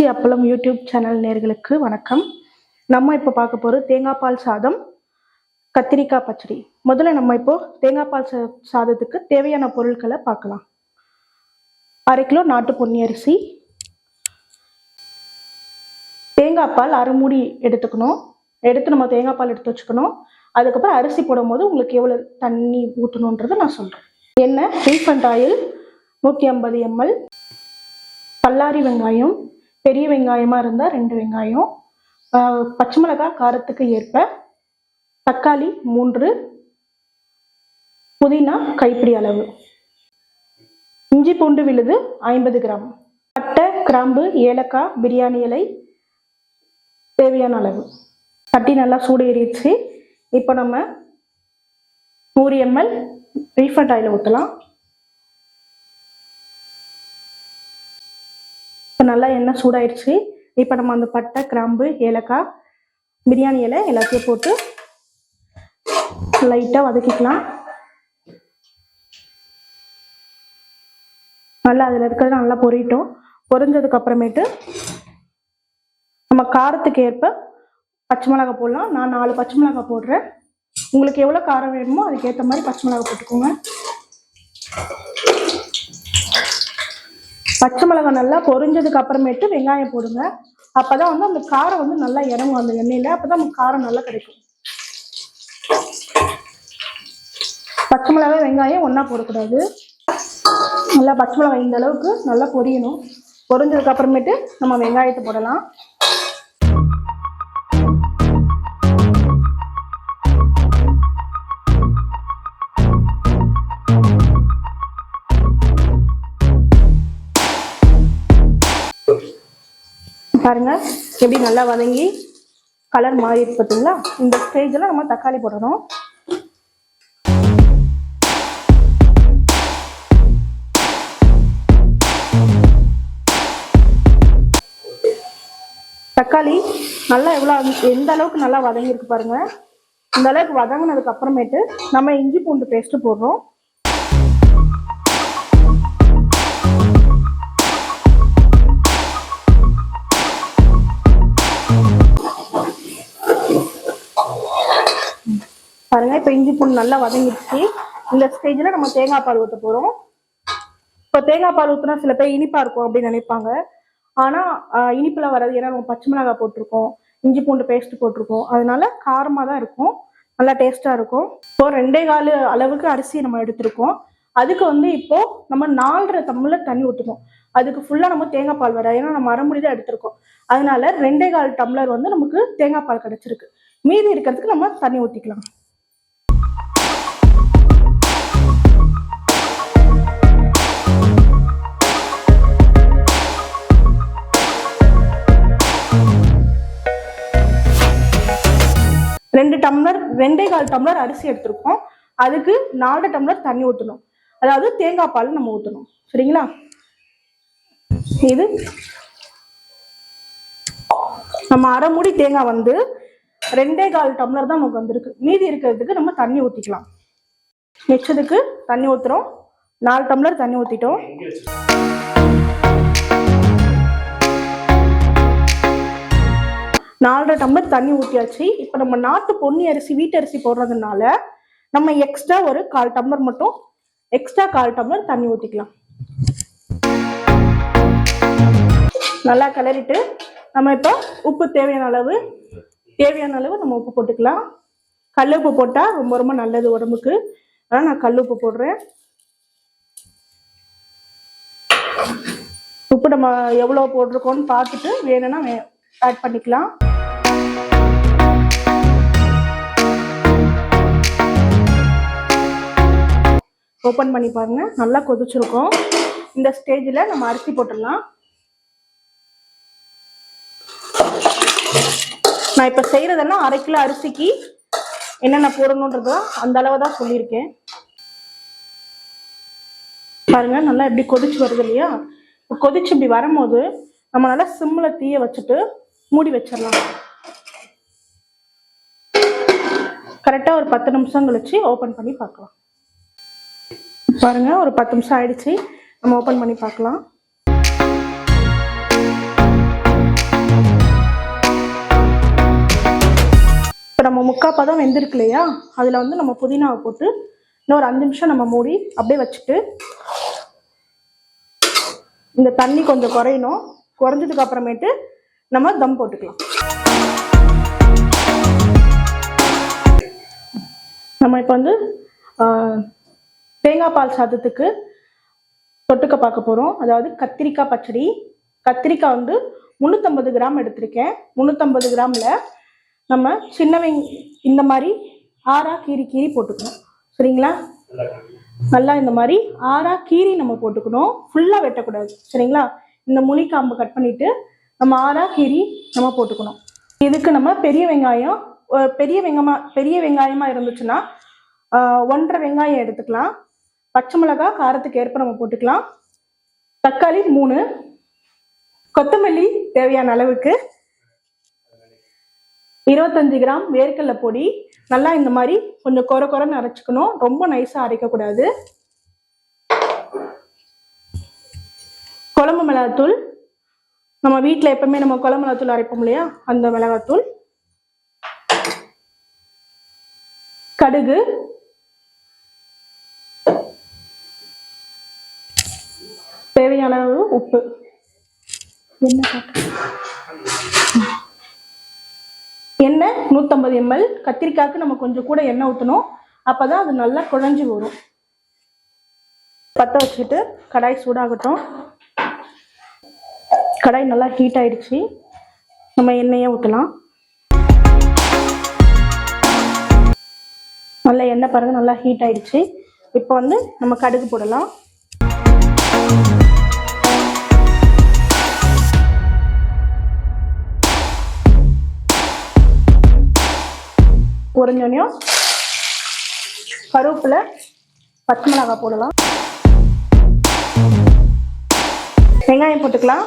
மீனாட்சி அப்பளம் YouTube channel நேர்களுக்கு வணக்கம். நம்ம இப்போ பார்க்க போகிறது தேங்காய் பால் சாதம் கத்திரிக்காய் பச்சடி. முதல்ல நம்ம இப்போ தேங்காய் பால் சா- சாதத்துக்கு தேவையான பொருட்களை பார்க்கலாம். அரை கிலோ நாட்டு பொன்னி அரிசி தேங்காய் பால் அரை மூடி எடுத்துக்கணும். எடுத்து நம்ம தேங்காய் பால் எடுத்து வச்சுக்கணும். அதுக்கப்புறம் அரிசி போடும்போது உங்களுக்கு எவ்வளோ தண்ணி ஊற்றணுன்றதை நான் சொல்கிறேன் எண்ணெய் ரீஃபண்ட் ஆயில் நூற்றி ஐம்பது எம்எல் பல்லாரி வெங்காயம் பெரிய வெங்காயமாக இருந்தால் ரெண்டு வெங்காயம் பச்சை மிளகாய் காரத்துக்கு ஏற்ப தக்காளி மூன்று புதினா கைப்பிடி அளவு. இஞ்சி பூண்டு விழுது ஐம்பது கிராம். பட்டை கிராம்பு ஏலக்காய் பிரியாணி இலை தேவையான அளவு. தட்டி நல்லா சூடு ஏறிடுச்சு. இப்போ நம்ம நூறு எம்எல் ரீஃபண்ட் ஆயில் ஊற்றலாம் இப்போ நல்லா எண்ணெய் சூடாயிடுச்சு. இப்போ நம்ம அந்த பட்டை கிராம்பு ஏலக்காய் பிரியாணி இலை எல்லாத்தையும் போட்டு லைட்டாக வதக்கிக்கலாம். நல்லா அதில் இருக்கிறது நல்லா பொரியட்டும். பொரிஞ்சதுக்கு அப்புறமேட்டு நம்ம காரத்துக்கு ஏற்ப பச்சை மிளகாய் போடலாம். நான் நாலு பச்சை மிளகாய் போடுறேன். உங்களுக்கு எவ்வளோ காரம் வேணுமோ அதுக்கேற்ற மாதிரி பச்சை மிளகாய் போட்டுக்கோங்க. பச்சை மிளகாய் நல்லா பொரிஞ்சதுக்கு அப்புறமேட்டு வெங்காயம் போடுங்க. அப்பதான் வந்து அந்த காரம் வந்து நல்லா இறங்கும் அந்த எண்ணெயில. அப்பதான் தான் காரம் நல்லா கிடைக்கும். பச்சை மிளகாய் வெங்காயம் ஒன்னா போடக்கூடாது. நல்லா பச்சை மிளகாய் இந்த அளவுக்கு நல்லா பொரியணும். பொரிஞ்சதுக்கு அப்புறமேட்டு நம்ம வெங்காயத்தை போடலாம். எப்படி நல்லா வதங்கி கலர் மாறி இருக்கு பார்த்தீங்களா இந்த ஸ்டேஜில் நம்ம தக்காளி போடணும் தக்காளி நல்லா எவ்வளோ எந்த அளவுக்கு நல்லா வதங்கியிருக்கு பாருங்கள் இந்த அளவுக்கு வதங்கினதுக்கு அப்புறமேட்டு நம்ம இஞ்சி பூண்டு பேஸ்ட்டு போடுறோம். பாருங்க. இப்போ இஞ்சி பூண்டு நல்லா வதங்கிடுச்சு. இந்த ஸ்டேஜில் நம்ம தேங்காய் பால் ஊற்ற போகிறோம் இப்போ தேங்காய் பால் ஊற்றினா சில பேர் இனிப்பாக இருக்கும் அப்படின்னு நினைப்பாங்க. ஆனால் இனிப்பில் வராது ஏன்னா நம்ம பச்சை மிளகாய் போட்டிருக்கோம். இஞ்சி பூண்டு பேஸ்ட் போட்டிருக்கோம். அதனால காரமாக தான் இருக்கும். நல்லா டேஸ்ட்டாக இருக்கும். இப்போ ரெண்டே கால் அளவுக்கு அரிசி நம்ம எடுத்திருக்கோம். அதுக்கு வந்து இப்போ நம்ம நாலரை டம்ளர் தண்ணி ஊற்றுவோம் அதுக்கு ஃபுல்லாக நம்ம தேங்காய் பால் வராது ஏன்னா நம்ம அரைமுடி தான் எடுத்திருக்கோம். அதனால ரெண்டே கால் டம்ளர் வந்து நமக்கு தேங்காய் பால் கிடைச்சிருக்கு. மீதி இருக்கிறதுக்கு நம்ம தண்ணி ஊற்றிக்கலாம் டம்ளர் ரெண்டே கால் டம்ளர் அரிசி எடுத்திருக்கோம். அதுக்கு நாலு டம்ளர் தண்ணி ஊற்றணும் அதாவது தேங்காய் பால் நம்ம ஊற்றணும் சரிங்களா? இது நம்ம அரை மூடி தேங்காய் வந்து ரெண்டே கால் டம்ளர் தான் நமக்கு வந்திருக்கு. மீதி இருக்கிறதுக்கு நம்ம தண்ணி ஊற்றிக்கலாம் மிச்சத்துக்கு தண்ணி ஊற்றுறோம் நாலு டம்ளர் தண்ணி ஊற்றிட்டோம் நாலரை டம்ளர் தண்ணி ஊற்றியாச்சு இப்போ நம்ம நாட்டு பொன்னி அரிசி வீட்டு அரிசி போடுறதுனால நம்ம எக்ஸ்ட்ரா ஒரு கால் டம்ளர் மட்டும் எக்ஸ்ட்ரா கால் டம்ளர் தண்ணி ஊற்றிக்கலாம் நல்லா கிளறிட்டு நம்ம இப்போ உப்பு தேவையான அளவு தேவையான அளவு நம்ம உப்பு போட்டுக்கலாம். கல் உப்பு போட்டால் ரொம்ப ரொம்ப நல்லது உடம்புக்கு. அதனால் நான் கல் உப்பு போடுறேன். உப்பு நம்ம எவ்வளோ போட்டிருக்கோன்னு பார்த்துட்டு வேணும்னா ஆட் பண்ணிக்கலாம். ஓப்பன் பண்ணி பாருங்க. நல்லா கொதிச்சிருக்கும். இந்த ஸ்டேஜில் நம்ம அரிசி போட்டுடலாம். நான் இப்போ செய்கிறதெல்லாம் அரை கிலோ அரிசிக்கு என்னென்ன போடணுன்றதோ அந்த அளவு தான் சொல்லியிருக்கேன். பாருங்க நல்லா எப்படி கொதிச்சு வருது இல்லையா? கொதிச்சு இப்படி வரும்போது நம்ம நல்லா சிம்மில் தீய வச்சுட்டு மூடி வச்சிடலாம். கரெக்டாக ஒரு பத்து நிமிஷம் கழிச்சு ஓப்பன் பண்ணி பார்க்கலாம். பாருங்கள் ஒரு பத்து நிமிஷம் ஆயிடுச்சு. நம்ம ஓப்பன் பண்ணி பார்க்கலாம். இப்போ நம்ம முக்கா பதம் வெந்திருக்கு இல்லையா? அதில் வந்து நம்ம புதினாவை போட்டு இன்னும் ஒரு அஞ்சு நிமிஷம் நம்ம மூடி அப்படியே வச்சுட்டு இந்த தண்ணி கொஞ்சம் குறையணும். குறைஞ்சதுக்கு அப்புறமேட்டு நம்ம தம் போட்டுக்கலாம். நம்ம இப்போ வந்து தேங்காய் பால் சாதத்துக்கு தொட்டுக்க பார்க்க போகிறோம் அதாவது கத்திரிக்காய் பச்சடி. கத்திரிக்காய் வந்து முந்நூற்றம்பது கிராம் எடுத்திருக்கேன். முந்நூற்றம்பது கிராமில் நம்ம சின்ன வெங் இந்த மாதிரி ஆறா கீரி கீரி போட்டுக்கணும். சரிங்களா? நல்லா இந்த மாதிரி ஆறா கீரி நம்ம போட்டுக்கணும். ஃபுல்லாக வெட்டக்கூடாது. சரிங்களா? இந்த முனி காம்பு கட் பண்ணிவிட்டு நம்ம ஆறா கீரி நம்ம போட்டுக்கணும். இதுக்கு நம்ம பெரிய வெங்காயம் பெரிய வெங்கமாக பெரிய வெங்காயமாக இருந்துச்சுன்னா ஒன்றரை வெங்காயம் எடுத்துக்கலாம். பச்சை மிளகாய் காரத்துக்கு ஏற்ப நம்ம போட்டுக்கலாம். தக்காளி மூணு. கொத்தமல்லி தேவையான அளவுக்கு. இருபத்தஞ்சு கிராம் வேர்க்கடலை பொடி. நல்லா இந்த மாதிரி கொஞ்சம் கொர கொரன்னு அரைச்சிக்கணும். ரொம்ப நைஸாக அரைக்கக்கூடாது. குழம்பு மிளகாத்தூள். நம்ம வீட்டில் எப்பவுமே நம்ம குழம்பு மிளகாத்தூள் அரைப்போம் இல்லையா? அந்த மிளகாத்தூள். கடுகு. தேவையான அளவு உப்பு. எண்ணெய் நூற்றம்பது எம்எல். கத்திரிக்காய்க்கு நம்ம கொஞ்சம் கூட எண்ணெய் ஊற்றணும் அப்போ தான் அது நல்லா குழஞ்சி வரும். பற்ற வச்சுக்கிட்டு கடாய் சூடாகட்டும். கடாய் நல்லா ஹீட் ஆயிடுச்சு. நம்ம எண்ணெயை ஊற்றலாம் நல்லா எண்ணெய் பாருங்கள் நல்லா ஹீட் ஆயிடுச்சு. இப்போ வந்து நம்ம கடுகு போடலாம். பொரிஞ்சோனையும் கருவேப்பில் பச்சை மிளகாய் போடலாம். வெங்காயம் போட்டுக்கலாம்.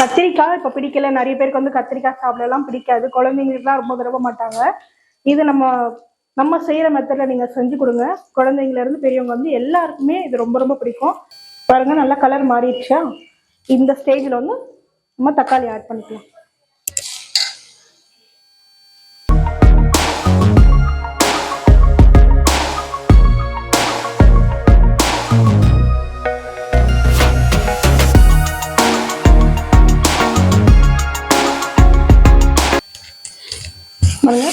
கத்திரிக்காய் இப்போ பிடிக்கல. நிறைய பேருக்கு வந்து கத்திரிக்காய் சாப்பிடலாம் பிடிக்காது. குழந்தைங்களுக்குலாம் ரொம்ப விரும்ப மாட்டாங்க. இது நம்ம நம்ம செய்கிற மெத்தடில் நீங்கள் செஞ்சு கொடுங்க. குழந்தைங்கலேருந்து பெரியவங்க வந்து எல்லாருக்குமே இது ரொம்ப ரொம்ப பிடிக்கும். பாருங்கள் நல்லா கலர் மாறிடுச்சா? இந்த ஸ்டேஜில் வந்து நம்ம தக்காளி ஆட் பண்ணிக்கலாம்.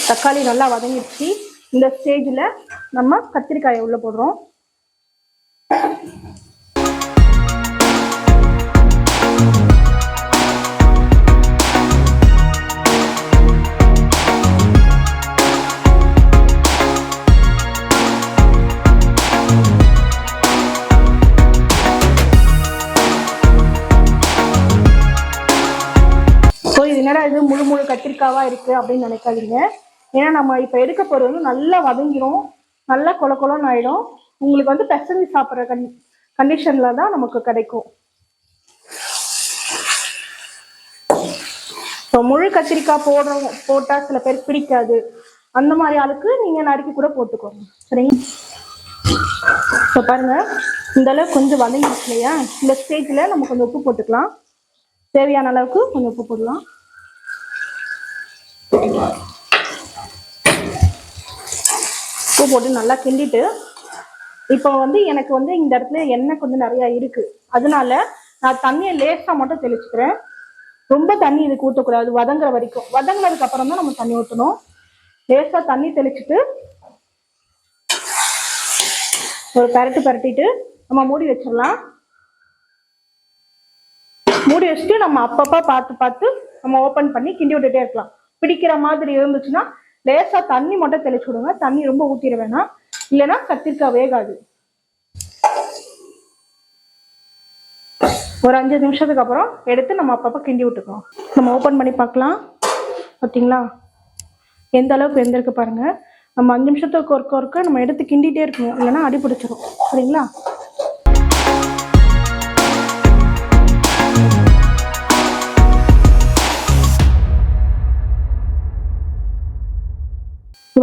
தக்காளி நல்லா வதங்கிடுச்சு. இந்த ஸ்டேஜில் நம்ம கத்திரிக்காயை உள்ளே போடுறோம். ஸோ இது என்னடா இது? முழு முழு கத்திரிக்காவா இருக்கு அப்படின்னு நினைக்காதீங்க. ஏன்னா நம்ம இப்போ எடுக்க போகிறது வந்து நல்லா வதங்கிடும் நல்லா கொல கொலன்னு ஆயிடும். உங்களுக்கு வந்து பெசஞ்சு சாப்பிட்ற கண் கண்டிஷனில் தான் நமக்கு கிடைக்கும். ஸோ முழு கத்திரிக்காய் போடுறோம் போட்டால் சில பேர் பிடிக்காது. அந்த மாதிரி ஆளுக்கு நீங்கள் நறுக்கி கூட போட்டுக்கோங்க. சரிங்க? ஸோ பாருங்கள் இந்த அளவுக்கு கொஞ்சம் வதங்கிடுச்சு இல்லையா? இந்த ஸ்டேஜில் நம்ம கொஞ்சம் உப்பு போட்டுக்கலாம். தேவையான அளவுக்கு கொஞ்சம் உப்பு போடலாம். உப்பு போட்டு நல்லா கிண்டிட்டு இப்போ வந்து எனக்கு வந்து இந்த இடத்துல எண்ணெய் கொஞ்சம் நிறைய இருக்கு. அதனால நான் தண்ணியை லேசா மட்டும் தெளிச்சுக்கிறேன். ரொம்ப தண்ணி இதுக்கு ஊற்றக்கூடாது வதங்குற வரைக்கும். வதங்குனதுக்கு அப்புறம் தான் நம்ம தண்ணி ஊற்றணும் லேசா தண்ணி தெளிச்சுட்டு ஒரு பரட்டு பரட்டிட்டு நம்ம மூடி வச்சிடலாம். மூடி வச்சுட்டு நம்ம அப்பப்போ பார்த்து பார்த்து நம்ம ஓப்பன் பண்ணி கிண்டி விட்டுட்டே இருக்கலாம். பிடிக்கிற மாதிரி இருந்துச்சுன்னா லேசா தண்ணி மட்டும் தெளிச்சு விடுங்க. தண்ணி ரொம்ப ஊத்திட வேணாம். இல்லைன்னா கத்திரிக்காய் வேகாது. ஒரு அஞ்சு நிமிஷத்துக்கு அப்புறம் எடுத்து நம்ம அப்பப்போ கிண்டி விட்டுக்கலாம். நம்ம ஓப்பன் பண்ணி பார்க்கலாம். பார்த்தீங்களா? எந்த அளவுக்கு வெந்திருக்கு பாருங்க. நம்ம அஞ்சு நிமிஷத்துக்கு ஒருக்க ஒருக்க நம்ம எடுத்து கிண்டிகிட்டே இருக்கணும். இல்லைன்னா அடி பிடிச்சிரும். சரிங்களா?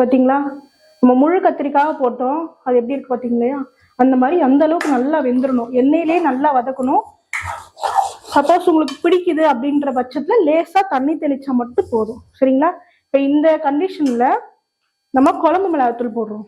பார்த்தீங்களா நம்ம முழு கத்திரிக்காய் போட்டோம். அது எப்படி இருக்கு பார்த்தீங்களா அந்த மாதிரி அந்த அளவுக்கு நல்லா வெந்துடணும் எண்ணெயிலே நல்லா வதக்கணும். சப்போஸ் உங்களுக்கு பிடிக்குது அப்படின்ற பட்சத்தில் லேசாக தண்ணி தெளிச்சா மட்டும் போதும். சரிங்களா? இப்போ இந்த கண்டிஷனில் நம்ம குழம்பு மிளகாத்தூள் போடுறோம்.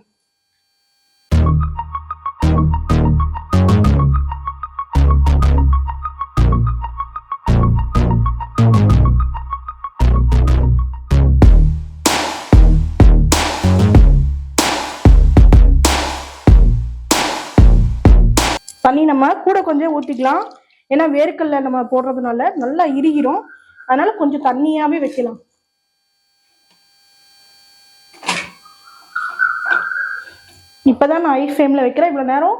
கொஞ்சம் ஊற்றிக்கலாம் ஏன்னா வேர்க்கல்ல நம்ம போடுறதுனால நல்லா இறுகிரும். அதனால கொஞ்சம் தண்ணியாகவே வைக்கலாம். இப்போதான் நான் ஐ ஃப்ளேமில் வைக்கிறேன். இவ்வளோ நேரம்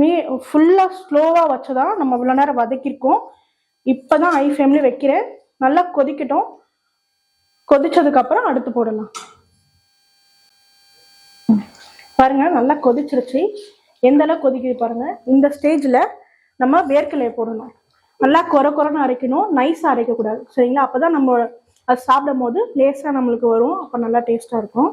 மீ ஃபுல்லாக ஸ்லோவாக வச்சுதான் நம்ம இவ்வளோ நேரம் வதக்கியிருக்கோம் இப்போ தான் ஐ ஃப்ளேம்லேயே வைக்கிறேன். நல்லா கொதிக்கட்டும். கொதிச்சதுக்கப்புறம் அடுத்து போடலாம். பாருங்கள் நல்லா கொதிச்சிருச்சு. எந்த அளவு கொதிக்குது பாருங்க. இந்த ஸ்டேஜில் நம்ம வேர்க்கலையை போடணும். நல்லா கொர கொரன்னு அரைக்கணும். நைஸாக அரைக்கக்கூடாது சரிங்களா? அப்போ தான் நம்ம அது சாப்பிடும் போது லேஸாக நம்மளுக்கு வரும். அப்போ நல்லா டேஸ்டாக இருக்கும்.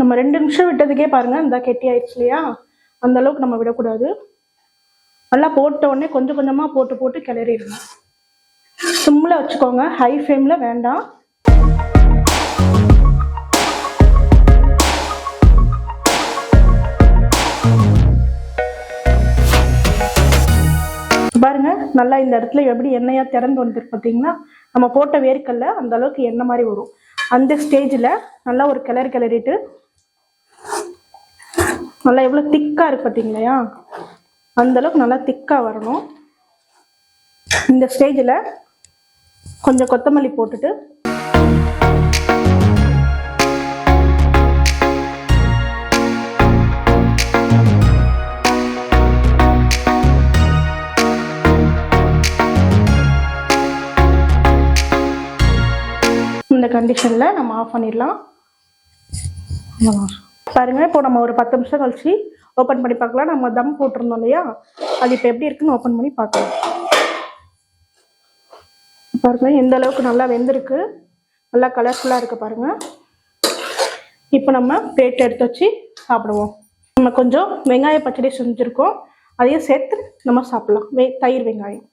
நம்ம ரெண்டு நிமிஷம் விட்டதுக்கே பாருங்க. இந்த கெட்டி ஆயிடுச்சு இல்லையா? அந்த அளவுக்கு நம்ம விடக்கூடாது. நல்லா போட்ட உடனே கொஞ்சம் கொஞ்சமாக போட்டு போட்டு கிளறிடணும். சிம்மில் வச்சுக்கோங்க. ஹை ஃப்ளேமில் வேண்டாம். பாருங்க நல்லா இந்த இடத்துல எப்படி எண்ணெயா திறந்து வந்துருக்கு பார்த்தீங்கன்னா நம்ம போட்ட வேர்க்கல்ல அந்த அளவுக்கு எண்ணெய் மாதிரி வரும். அந்த ஸ்டேஜில் நல்லா ஒரு கிளறி கிளறிட்டு நல்லா எவ்வளோ திக்காக இருக்கு பார்த்தீங்களா அந்தளவுக்கு நல்லா திக்காக வரணும். இந்த ஸ்டேஜில் கொஞ்சம் கொத்தமல்லி போட்டுட்டு இந்த கண்டிஷனில் நம்ம ஆஃப் பண்ணிடலாம். பாருங்க இப்போ நம்ம ஒரு பத்து நிமிஷம் கழிச்சு ஓப்பன் பண்ணி பார்க்கலாம். நம்ம தம் போட்டிருந்தோம் இல்லையா? அது இப்போ எப்படி இருக்குன்னு ஓப்பன் பண்ணி பார்க்கலாம். பாருங்க எந்த அளவுக்கு நல்லா வெந்திருக்கு. நல்லா கலர்ஃபுல்லாக இருக்கு பாருங்க. இப்போ நம்ம பிளேட் எடுத்து வச்சு சாப்பிடுவோம். நம்ம கொஞ்சம் வெங்காய பச்சடி செஞ்சுருக்கோம். அதையும் சேர்த்து நம்ம சாப்பிடலாம். வெ தயிர் வெங்காயம்.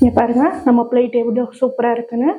இங்க பாருங்க நம்ம பிளேட் எவ்வளோ சூப்பராக இருக்குன்னு.